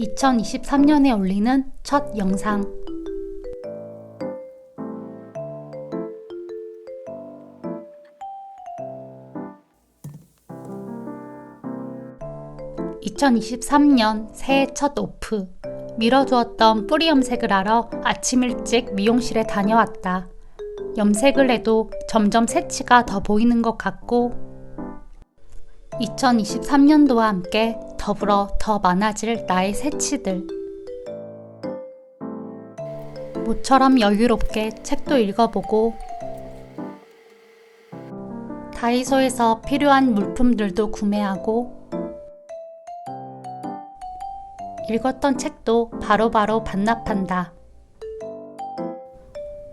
2023년에 올리는 첫 영상. (2023년) 새해 첫 오프 미뤄두었던 뿌리 염색을 하러 아침 일찍 미용실에 다녀왔다. 염색을 해도 점점 새치가 더 보이는 것 같고 2023년도와 함께 더불어 더 많아질 나의 새치들. 모처럼 여유롭게 책도 읽어보고 다이소에서 필요한 물품들도 구매하고 읽었던 책도 바로바로 반납한다.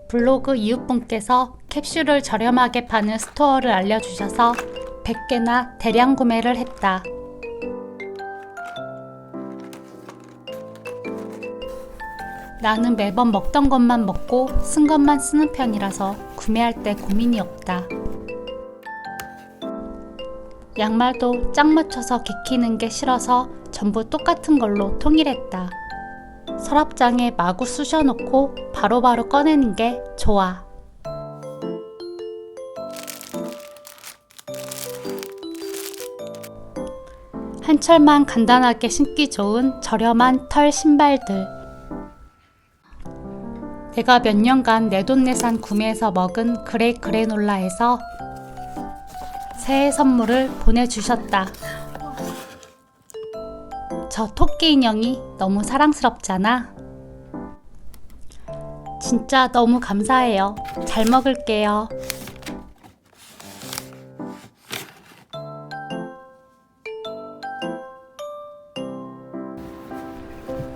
블로그 이웃분께서 캡슐을 저렴하게 파는 스토어를 알려주셔서 100개나 대량 구매를 했다. 나는 매번 먹던 것만 먹고 쓴 것만 쓰는 편이라서 구매할 때 고민이 없다. 양말도 짝 맞춰서 개키는 게 싫어서 전부 똑같은 걸로 통일했다. 서랍장에 마구 쑤셔놓고 바로바로 꺼내는 게 좋아. 한철만 간단하게 신기 좋은 저렴한 털 신발들. 내가 몇 년간 내돈내산 구매해서 먹은 그레이 그레놀라에서 새해 선물을 보내주셨다. 저 토끼 인형이 너무 사랑스럽잖아. 진짜 너무 감사해요. 잘 먹을게요.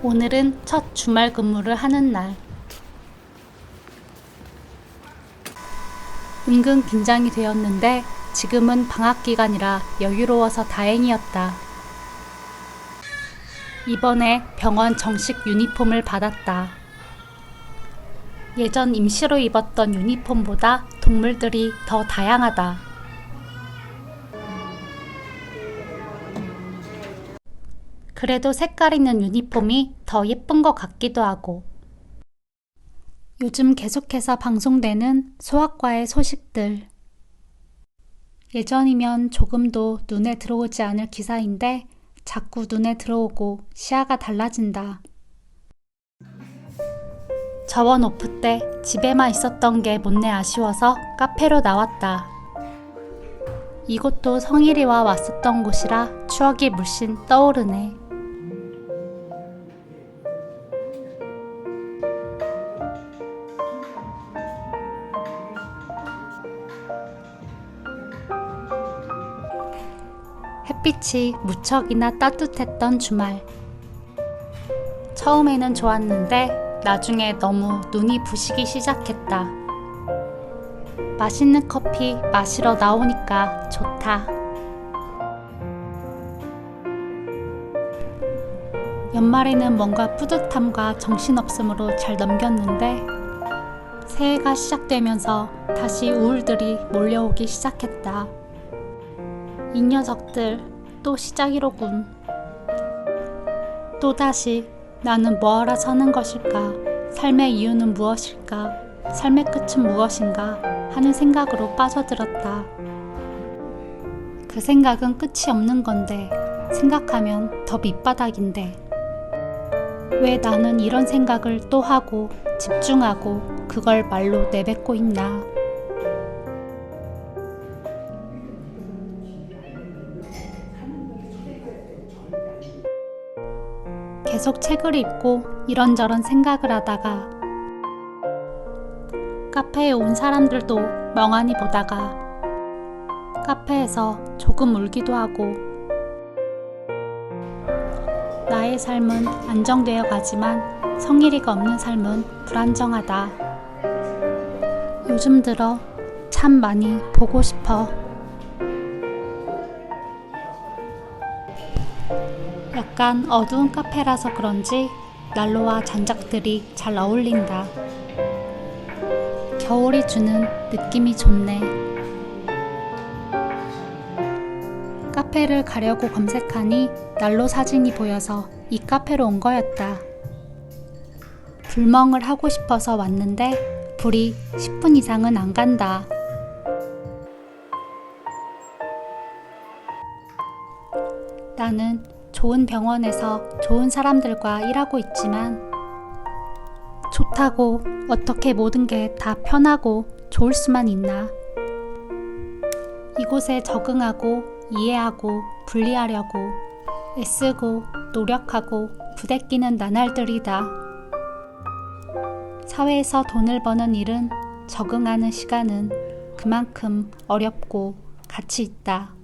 오늘은 첫 주말 근무를 하는 날. 은근 긴장이 되었는데 지금은 방학 기간이라 여유로워서 다행이었다. 이번에 병원 정식 유니폼을 받았다. 예전 임시로 입었던 유니폼보다 동물들이 더 다양하다. 그래도 색깔 있는 유니폼이 더 예쁜 것 같기도 하고. 요즘 계속해서 방송되는 소아과의 소식들. 예전이면 조금도 눈에 들어오지 않을 기사인데 자꾸 눈에 들어오고 시야가 달라진다. 저번 오프 때 집에만 있었던 게 못내 아쉬워서 카페로 나왔다. 이곳도 성일이와 왔었던 곳이라 추억이 물씬 떠오르네. 햇빛이 무척이나 따뜻했던 주말. 처음에는 좋았는데 나중에 너무 눈이 부시기 시작했다. 맛있는 커피 마시러 나오니까 좋다. 연말에는 뭔가 뿌듯함과 정신없음으로 잘 넘겼는데 새해가 시작되면서 다시 우울들이 몰려오기 시작했다. 이 녀석들 또 시작이로군. 또다시 나는 뭐하러 사는 것일까? 삶의 이유는 무엇일까? 삶의 끝은 무엇인가? 하는 생각으로 빠져들었다. 그 생각은 끝이 없는 건데, 생각하면 더 밑바닥인데. 왜 나는 이런 생각을 또 하고, 집중하고, 그걸 말로 내뱉고 있나? 계속 책을 읽고 이런저런 생각을 하다가 카페에 온 사람들도 멍하니 보다가 카페에서 조금 울기도 하고 나의 삶은 안정되어 가지만 성일이가 없는 삶은 불안정하다. 요즘 들어 참 많이 보고 싶어. 약간 어두운 카페라서 그런지 난로와 잔작들이 잘 어울린다. 겨울이 주는 느낌이 좋네. 카페를 가려고 검색하니 난로 사진이 보여서 이 카페로 온 거였다. 불멍을 하고 싶어서 왔는데 불이 10분 이상은 안 간다. 나는 좋은 병원에서 좋은 사람들과 일하고 있지만 좋다고 어떻게 모든 게 다 편하고 좋을 수만 있나. 이곳에 적응하고 이해하고 분리하려고 애쓰고 노력하고 부대끼는 나날들이다. 사회에서 돈을 버는 일은 적응하는 시간은 그만큼 어렵고 가치 있다.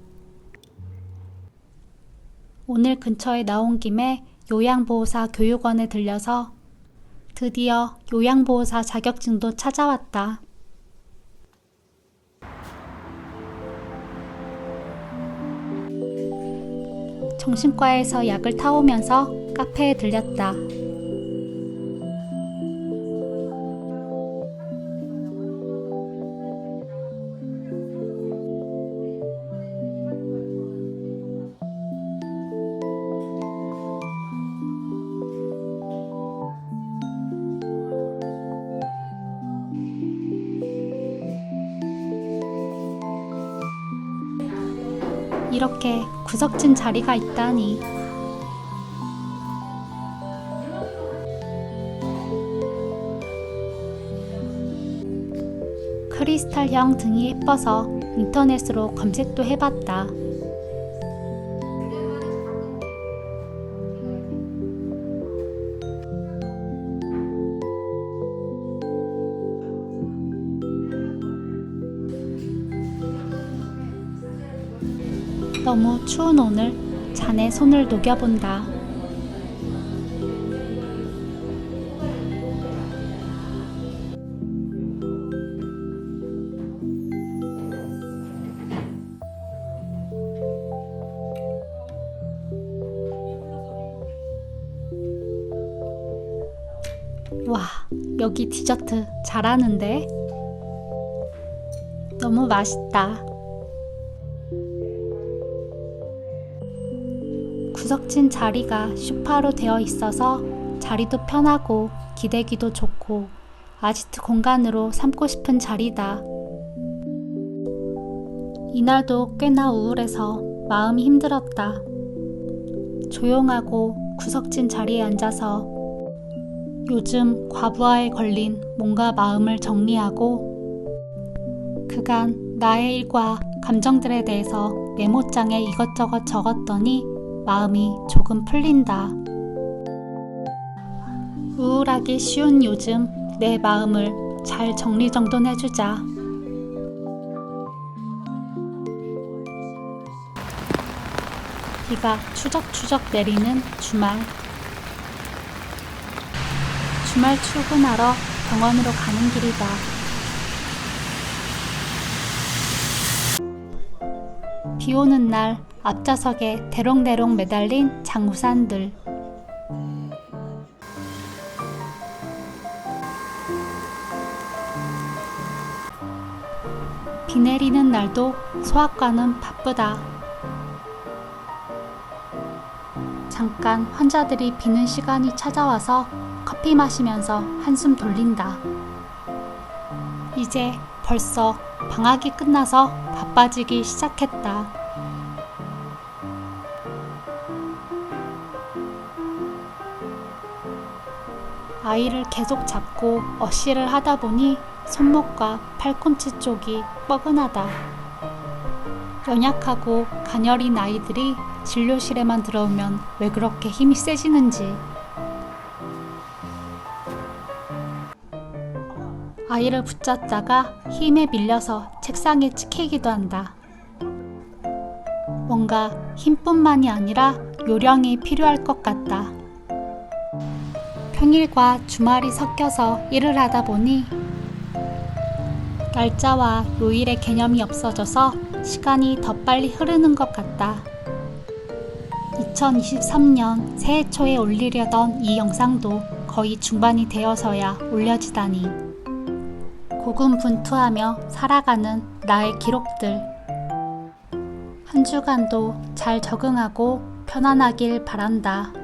오늘 근처에 나온 김에 요양보호사 교육원에 들려서 드디어 요양보호사 자격증도 찾아왔다. 정신과에서 약을 타오면서 카페에 들렸다. 이렇게 구석진 자리가 있다니. 크리스탈형 등이 예뻐서 인터넷으로 검색도 해봤다. 너무 추운 오늘 잔에 손을 녹여본다. 와, 여기 디저트 잘하는데? 너무 맛있다. 구석진 자리가 쇼파로 되어 있어서 자리도 편하고 기대기도 좋고 아지트 공간으로 삼고 싶은 자리다. 이날도 꽤나 우울해서 마음이 힘들었다. 조용하고 구석진 자리에 앉아서 요즘 과부하에 걸린 뭔가 마음을 정리하고 그간 나의 일과 감정들에 대해서 메모장에 이것저것 적었더니 마음이 조금 풀린다. 우울하기 쉬운 요즘 내 마음을 잘 정리정돈해주자. 비가 추적추적 내리는 주말. 주말 출근하러 병원으로 가는 길이다. 비 오는 날 앞좌석에 대롱대롱 매달린 장우산들. 비 내리는 날도 소아과는 바쁘다. 잠깐 환자들이 비는 시간이 찾아와서 커피 마시면서 한숨 돌린다. 이제 벌써 방학이 끝나서 바빠지기 시작했다. 아이를 계속 잡고 어시를 하다 보니 손목과 팔꿈치 쪽이 뻐근하다. 연약하고 가녀린 아이들이 진료실에만 들어오면 왜 그렇게 힘이 세지는지. 아이를 붙잡다가 힘에 밀려서 책상에 찍히기도 한다. 뭔가 힘뿐만이 아니라 요령이 필요할 것 같다. 평일과 주말이 섞여서 일을 하다 보니 날짜와 요일의 개념이 없어져서 시간이 더 빨리 흐르는 것 같다. 2023년 새해 초에 올리려던 이 영상도 거의 중반이 되어서야 올려지다니. 고군분투하며 살아가는 나의 기록들. 한 주간도 잘 적응하고 편안하길 바란다.